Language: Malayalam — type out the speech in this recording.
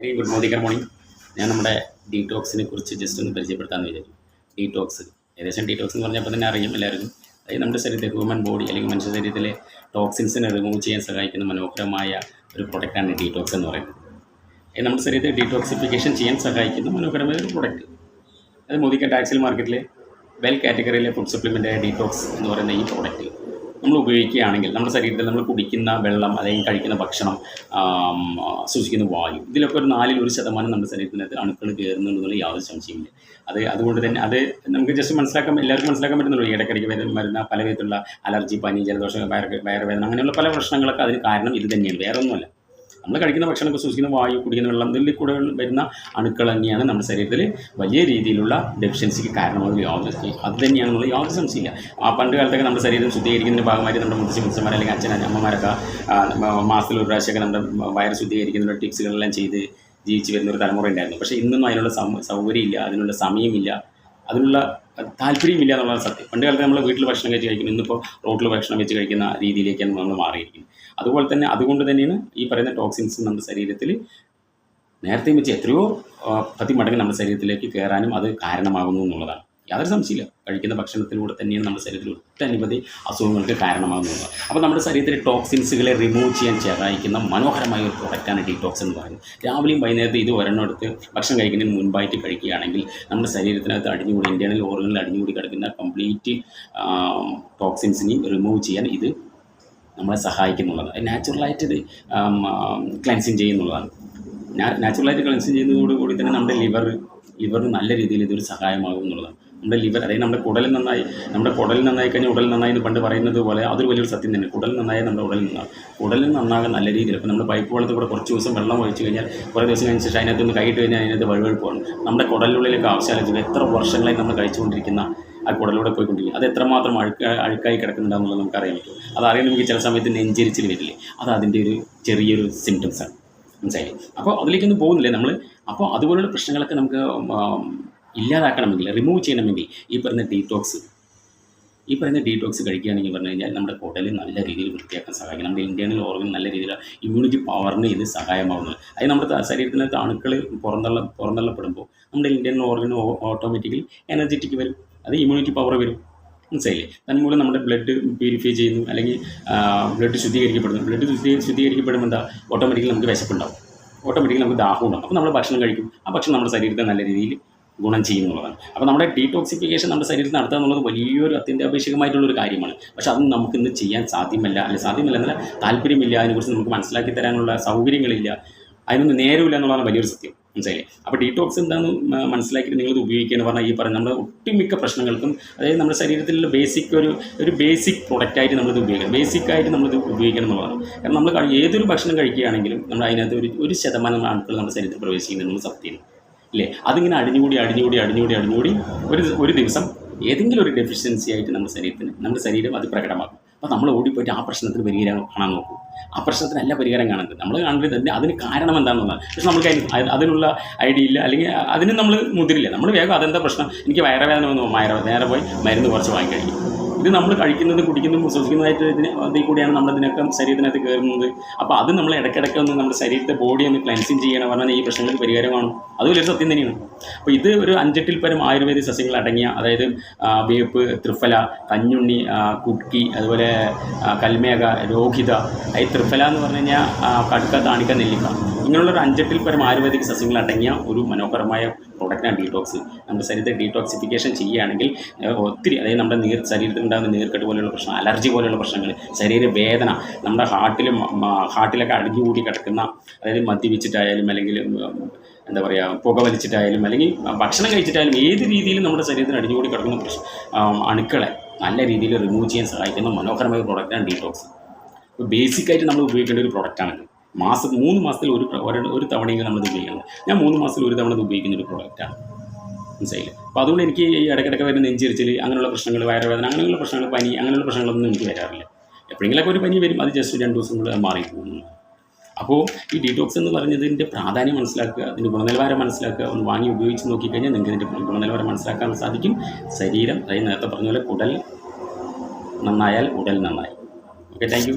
Very good morning good morning ഞാൻ നമ്മുടെ ഡീടോക്സിനെ കുറിച്ച് ജസ്റ്റ് ഒന്ന് പരിചയപ്പെടുത്താമെന്ന് വിചാരിച്ചു ഡീടോക്സ് ഏകദേശം ഡീടോക്സ് എന്ന് പറഞ്ഞപ്പോൾ തന്നെ അറിയും എല്ലാവർക്കും. അതായത് നമ്മുടെ ശരീരത്തെ ഹ്യൂമൻ ബോഡി അല്ലെങ്കിൽ മനുഷ്യ ശരീരത്തിലെ ടോക്സിൻസിനെ റിമൂവ് ചെയ്യാൻ സഹായിക്കുന്ന മനോഹരമായ ഒരു പ്രൊഡക്റ്റാണ് ഡീടോക്സ് എന്ന് പറയുന്നത്. നമ്മുടെ ശരീരത്തെ ഡീടോക്സിഫിക്കേഷൻ ചെയ്യാൻ സഹായിക്കുന്ന മനോഹരമായ ഒരു പ്രൊഡക്റ്റ് അത് മോദിക്ക ടാക്സിൽ മാർക്കറ്റിലെ വെൽ കാറ്റഗറിയിലെ ഫുഡ് സപ്ലിമെന്റായ ഡീടോക്സ് എന്ന് പറയുന്ന ഈ പ്രോഡക്റ്റ് നമ്മൾ ഉപയോഗിക്കുകയാണെങ്കിൽ നമ്മുടെ ശരീരത്തിൽ നമ്മൾ കുടിക്കുന്ന വെള്ളം അല്ലെങ്കിൽ കഴിക്കുന്ന ഭക്ഷണം സൂക്ഷിക്കുന്ന വായു ഇതിലൊക്കെ ഒരു നാലിൽ ഒരു ശതമാനം നമ്മുടെ ശരീരത്തിനകത്ത് അണുക്കൾ കയറുന്നുണ്ടെന്നുള്ള യാതൊരു സംശയമില്ല അത് അതുകൊണ്ട് തന്നെ അത് നമുക്ക് ജസ്റ്റ് മനസ്സിലാക്കാൻ എല്ലാവർക്കും മനസ്സിലാക്കാൻ പറ്റുന്നുള്ളൂ. ഇടയ്ക്കിടയ്ക്ക് വരുന്ന പല വിധത്തിലുള്ള അലർജി പനി ജലദോഷം വയർ വയറുവേദന അങ്ങനെയുള്ള പല പ്രശ്നങ്ങളൊക്കെ അതിന് കാരണം ഇത് തന്നെയാണ്. വേറെ ഒന്നുമല്ല നമ്മൾ കഴിക്കുന്ന ഭക്ഷണമൊക്കെ സൂക്ഷിക്കുന്ന വായു കുടിക്കുന്ന വെള്ളം ഇതിൽ കൂടെ വരുന്ന അണുക്കൾ തന്നെയാണ് നമ്മുടെ ശരീരത്തിൽ വലിയ രീതിയിലുള്ള ഡെഫിഷ്യൻസിക്ക് കാരണമാകുന്ന യാതൊരു അത് തന്നെയാണ് നമ്മൾ യാതൊരു സംശയമില്ല ആ പണ്ട് കാലത്തൊക്കെ നമ്മുടെ ശരീരം ശുദ്ധീകരിക്കുന്നതിന്റെ ഭാഗമായിട്ട് നമ്മുടെ മുത്തശ്ശി മുത്തശ്ശന്മാർ അല്ലെങ്കിൽ അച്ഛൻ അമ്മമാരൊക്കെ മാസത്തിൽ ഒരു പ്രാവശ്യമൊക്കെ നമ്മുടെ വയറ് ശുദ്ധീകരിക്കുന്ന ടിപ്സുകളെല്ലാം ചെയ്ത് ജീവിച്ച് വരുന്ന ഒരു തലമുറ ഉണ്ടായിരുന്നു. പക്ഷേ ഇന്നൊന്നും അതിനുള്ള സൗകര്യമില്ല അതിനുള്ള സമയമില്ല. അതിനുള്ള താല്പര്യമില്ല എന്നുള്ളതാണ് സത്യം. പണ്ട് കാലത്ത് നമ്മൾ വീട്ടിൽ ഭക്ഷണം കഴിച്ച് കഴിക്കുന്നു. ഇന്നിപ്പോൾ റോട്ടിൽ ഭക്ഷണം വെച്ച് കഴിക്കുന്ന രീതിയിലേക്കാണ് നമ്മൾ മാറിയിരിക്കുന്നത്. അതുപോലെ തന്നെ അതുകൊണ്ട് തന്നെയാണ് ഈ പറയുന്ന ടോക്സിൻസ് നമ്മുടെ ശരീരത്തിൽ നേരത്തെ വെച്ച് എത്രയോ പത്തി പതി മടങ്ങ് നമ്മുടെ ശരീരത്തിലേക്ക് കയറാനും അത് കാരണമാകുന്നു എന്നുള്ളതാണ്. യാതൊരു സംശയമില്ല കഴിക്കുന്ന ഭക്ഷണത്തിലൂടെ തന്നെയാണ് നമ്മുടെ ശരീരത്തിൽ ഒട്ടനവധി അസുഖങ്ങൾക്ക് കാരണമാകുന്നത്. അപ്പോൾ നമ്മുടെ ശരീരത്തിലെ ടോക്സിൻസുകളെ റിമൂവ് ചെയ്യാൻ സഹായിക്കുന്ന മനോഹരമായ ഒരു പ്രൊഡക്റ്റാണ് ഡീടോക്സ് എന്ന് പറയുന്നത്. രാവിലെയും വൈകുന്നേരത്തും ഇത് ഒരെണ്ണം എടുത്ത് ഭക്ഷണം കഴിക്കുന്നതിന് മുൻപായിട്ട് കഴിക്കുകയാണെങ്കിൽ നമ്മുടെ ശരീരത്തിനകത്ത് അടിഞ്ഞുകൂടി ഇന്റേണൽ ഓർഗനിൽ അടിഞ്ഞുകൂടി കിടക്കുന്ന കംപ്ലീറ്റ് ടോക്സിൻസിനെയും റിമൂവ് ചെയ്യാൻ ഇത് നമ്മളെ സഹായിക്കുന്നുള്ളതാണ്. നാച്ചുറലായിട്ട് ഇത് ക്ലെൻസിങ് ചെയ്യുന്നുള്ളതാണ്. നാച്ചുറലായിട്ട് ക്ലെൻസിങ് ചെയ്യുന്നതോടുകൂടി തന്നെ നമ്മുടെ ലിവർ ലിവറിന് നല്ല രീതിയിൽ ഇതൊരു സഹായമാകും എന്നുള്ളതാണ്. നമ്മുടെ ലിവർ അതായത് നമ്മുടെ കുടൽ നന്നായി നമ്മുടെ കുടൽ നന്നായി കഴിഞ്ഞാൽ ഉടൽ നന്നായി എന്ന് പണ്ട് പറയുന്നത് പോലെ അതൊരു വലിയൊരു സത്യം തന്നെ. കുടൽ നന്നായി നമ്മുടെ ഉടൽ നന്നാകും. കുടൽ നന്നാകാൻ നല്ല രീതിയിൽ ഇപ്പോൾ നമ്മുടെ പൈപ്പ് വെള്ളത്തിൽ കൂടെ കുറച്ച് ദിവസം വെള്ളം ഒഴിച്ച് കഴിഞ്ഞാൽ കുറേ ദിവസം കഴിഞ്ഞ ശേഷം അതിനകത്ത് നിന്ന് കൈയിട്ട് കഴിഞ്ഞാൽ അതിനകത്ത് വഴുവഴുപ്പാണ് നമ്മുടെ കുടലിനുള്ളിലേക്ക് ആവശ്യമില്ല. എത്ര വർഷങ്ങളായി നമ്മൾ കഴിച്ചുകൊണ്ടിരിക്കുന്ന ആ കുടലൂടെ പോയിക്കൊണ്ടിരിക്കും അത് എത്രമാത്രം അഴുക്ക അഴുക്കായി കിടക്കുന്നുണ്ടെന്നുള്ളത് നമുക്ക് അറിയാൻ പറ്റും. അതറിയാൻ നമുക്ക് ചില സമയത്ത് നെഞ്ചരിച്ചിൽ വരില്ലേ? അത് അതിന്റെ ഒരു ചെറിയൊരു സിംറ്റംസ് ആണ്. മനസ്സിലായി അപ്പോൾ അതിലേക്കൊന്നും പോകുന്നില്ല നമ്മൾ. അപ്പോൾ അതുപോലുള്ള പ്രശ്നങ്ങളൊക്കെ നമുക്ക് ഇല്ലാതാക്കണമെങ്കിൽ റിമൂവ് ചെയ്യണമെങ്കിൽ ഈ പറയുന്ന ഡീടോക്സ് ഈ പറയുന്ന ഡീറ്റോക്സ് കഴിക്കുകയാണെങ്കിൽ പറഞ്ഞു കഴിഞ്ഞാൽ നമ്മുടെ ഹോട്ടലിൽ നല്ല രീതിയിൽ വൃത്തിയാക്കാൻ സഹായിക്കും. നമ്മുടെ ഇന്റേണൽ ഓർഗൻ നല്ല രീതിയിൽ ഇമ്മ്യൂണിറ്റി പവറിന് ഇത് സഹായമാകുന്നത് അത് നമ്മുടെ ശരീരത്തിനകത്ത് അണുക്കൾ പുറന്തള്ള പുറന്തള്ളപ്പെടുമ്പോൾ നമ്മുടെ ഇന്റേണൽ ഓർഗൻ ഓട്ടോമാറ്റിക്കലി എനർജറ്റിക് വരും. അത് ഇമ്മ്യൂണിറ്റി പവർ വരും. മനസ്സിലായില്ലേ? തന്മൂലം നമ്മുടെ ബ്ലഡ് പ്യൂരിഫൈ ചെയ്യുന്നു. അല്ലെങ്കിൽ ബ്ലഡ് ശുദ്ധീകരിക്കപ്പെടുന്നു. ബ്ലഡ് ശുദ്ധീ ശുദ്ധീകരിക്കപ്പെടുമ്പോൾ എന്താ? ഓട്ടോമാറ്റിക്കലി നമുക്ക് വിശപ്പുണ്ടാവും. ഓട്ടോമാറ്റിക്കലി നമുക്ക് ദാഹം ഉണ്ടാവും അപ്പോൾ നമ്മൾ ഭക്ഷണം കഴിക്കും. ആ ഭക്ഷണം നമ്മുടെ ശരീരത്തെ നല്ല രീതിയിൽ ഗുണം ചെയ്യുന്നുള്ളതാണ്. അപ്പോൾ നമ്മുടെ ഡീടോക്സിഫിക്കേഷൻ നമ്മുടെ ശരീരത്തിൽ നടത്തുക എന്നുള്ളത് വലിയൊരു അത്യന്താപേക്ഷികമായിട്ടുള്ള ഒരു കാര്യമാണ്. പക്ഷേ അത് നമുക്ക് ഇന്ന് ചെയ്യാൻ സാധ്യമല്ല. അല്ലെ സാധ്യമല്ല എന്നല്ല താല്പര്യമില്ല അതിനെക്കുറിച്ച് നമുക്ക് മനസ്സിലാക്കി തരാനുള്ള സൗകര്യങ്ങളില്ല. അതിനൊന്നും നേരമില്ല എന്നുള്ളതാണ് വലിയൊരു സത്യം. മനസ്സിലായില്ലേ? അപ്പോൾ ഡീടോക്സ് എന്താണെന്ന് മനസ്സിലാക്കിയിട്ട് നിങ്ങളിത് ഉപയോഗിക്കുക എന്ന് പറഞ്ഞാൽ ഈ പറഞ്ഞ നമ്മുടെ ഒട്ടുമിക്ക പ്രശ്നങ്ങൾക്കും അതായത് നമ്മുടെ ശരീരത്തിലുള്ള ബേസിക് ഒരു ഒരു ബേസിക് പ്രൊഡക്റ്റായിട്ട് നമ്മളിത് ഉപയോഗിക്കണം. ബേസിക് ആയിട്ട് നമ്മളിത് ഉപയോഗിക്കണം എന്നുള്ളതാണ്. കാരണം നമ്മൾ ഏതൊരു ഭക്ഷണം കഴിക്കുകയാണെങ്കിലും നമ്മൾ അതിനകത്ത് ഒരു ഒരു ശതമാനം അണുക്കൾ നമ്മുടെ ശരീരത്തിൽ പ്രവേശിക്കുന്നത് സത്യമാണ്. ഇല്ലേ അതിങ്ങനെ അടിഞ്ഞുകൂടി അടിഞ്ഞുകൂടി അടിഞ്ഞുകൂടി അടിഞ്ഞുകൂടി ഒരു ഒരു ദിവസം ഏതെങ്കിലും ഒരു ഡെഫിഷ്യൻസി ആയിട്ട് നമ്മുടെ ശരീരത്തിന് നമ്മുടെ ശരീരം അത് പ്രകടമാകും അപ്പോൾ നമ്മൾ ഓടിപ്പോയിട്ട് ആ പ്രശ്നത്തിന് പരിഹാരം കാണാൻ നോക്കും. ആ പ്രശ്നത്തിനല്ല പരിഹാരം കാണുന്നത്. നമ്മൾ കാണുന്നത് തന്നെ അതിന് കാരണം എന്താണെന്നുള്ളതാണ്. പക്ഷെ നമുക്ക് അതിന് അത് അതിനുള്ള ഐഡിയ ഇല്ല. അല്ലെങ്കിൽ അതിന് നമ്മൾ മുതിരില്ല. നമ്മൾ വേഗം അതെന്താ പ്രശ്നം? എനിക്ക് വയറുവേദന വന്നു വയറ നേരെ പോയി മരുന്ന് കുറച്ച് വാങ്ങി കഴിക്കും ഇത് നമ്മൾ കഴിക്കുന്നതും കുടിക്കുന്നതും ശ്വസിക്കുന്നതായിട്ട് ഇതിന് അതിൽ കൂടിയാണ് നമ്മളിതിനൊക്കെ ശരീരത്തിനകത്ത് കയറുന്നത്. അപ്പോൾ അത് നമ്മൾ ഇടയ്ക്കിടയ്ക്ക് ഒന്ന് നമ്മുടെ ശരീരത്തെ ബോഡി ഒന്ന് ക്ലെൻസിങ് ചെയ്യണം. പറഞ്ഞാൽ ഈ പ്രശ്നങ്ങൾക്ക് പരിഹാരമാണ്. അത് വലിയൊരു സത്യം തന്നെയാണ്. അപ്പോൾ ഇത് ഒരു അഞ്ചെട്ടിൽ പരം ആയുർവേദ സസ്യങ്ങൾ അടങ്ങിയ അതായത് വേപ്പ് ത്രിഫല കഞ്ഞുണ്ണി കുട്ടി അതുപോലെ കൽമേക രോഹിത ഈ ത്രിഫല എന്ന് പറഞ്ഞു കഴിഞ്ഞാൽ കടുക്ക താണിക്ക നെല്ലിക്ക. ഇങ്ങനെയുള്ള ഒരു അഞ്ചെട്ടിൽ പരം ആയുർവേദിക് സസ്യങ്ങൾ അടങ്ങിയ ഒരു മനോഹരമായ പ്രൊഡക്റ്റാണ് ഡീടോക്സ് നമ്മുടെ ശരീരത്തെ ഡീടോക്സിഫിക്കേഷൻ ചെയ്യുകയാണെങ്കിൽ ഒത്തിരി അതായത് നമ്മുടെ നീർ ശരീരത്തിൽ ഉണ്ടാകുന്ന നീർക്കെട്ട് പോലെയുള്ള പ്രശ്നം അലർജി പോലെയുള്ള പ്രശ്നങ്ങൾ ശരീരവേദന നമ്മുടെ ഹാർട്ടിൽ ഹാർട്ടിലൊക്കെ അടിഞ്ഞുകൂടി കിടക്കുന്ന അതായത് മദ്യപിച്ചിട്ടായാലും അല്ലെങ്കിൽ എന്താ പറയുക പുക വലിച്ചിട്ടായാലും അല്ലെങ്കിൽ ഭക്ഷണം കഴിച്ചിട്ടായാലും ഏത് രീതിയിലും നമ്മുടെ ശരീരത്തിന് അടിഞ്ഞുകൂടി കിടക്കുന്ന പ്രശ്നം അണുക്കളെ നല്ല രീതിയിൽ റിമൂവ് ചെയ്യാൻ സഹായിക്കുന്ന മനോഹരമായ പ്രോഡക്റ്റാണ് ഡീറ്റോക്സ് ഇപ്പോൾ ബേസിക്കായിട്ട് നമ്മൾ ഉപയോഗിക്കേണ്ട ഒരു പ്രോഡക്റ്റാണിത് മാസം മൂന്ന് മാസത്തിൽ ഒരു ഒരു തവണയെങ്കിലും നമ്മൾ ഉപയോഗിക്കുന്നത് ഞാൻ മൂന്ന് മാസത്തിൽ ഒരു തവണ ഉപയോഗിക്കുന്ന ഒരു പ്രോഡക്റ്റാണ് മനസ്സിലായില്ലേ? അപ്പോൾ അതുകൊണ്ട് എനിക്ക് ഈ ഇടയ്ക്കിടയ്ക്ക് വരുന്ന നെഞ്ചിരിച്ചിൽ അങ്ങനെയുള്ള പ്രശ്നങ്ങൾ വയറുവേദന അങ്ങനെയുള്ള പ്രശ്നങ്ങൾ പനി അങ്ങനെയുള്ള പ്രശ്നങ്ങളൊന്നും എനിക്ക് വരാറില്ല. എപ്പോഴെങ്കിലൊക്കെ ഒരു പനി വരും അത് ജസ്റ്റ് രണ്ട് ദിവസം കൊണ്ട് മാറി പോകുന്നു. അപ്പോൾ ഈ ഡീടോക്സ് എന്ന് പറഞ്ഞതിന്റെ പ്രാധാന്യം മനസ്സിലാക്കുക അതിന്റെ ഗുണനിലവാരം മനസ്സിലാക്കുക ഒന്ന് വാങ്ങി ഉപയോഗിച്ച് നോക്കിക്കഴിഞ്ഞാൽ നിങ്ങൾക്ക് ഇതിന്റെ ഗുണനിലവാരം മനസ്സിലാക്കാൻ സാധിക്കും. ശരീരം അതായത് നേരത്തെ പറഞ്ഞ പോലെ കുടൽ നന്നായാൽ ഉടൽ നന്നായി. Okay thank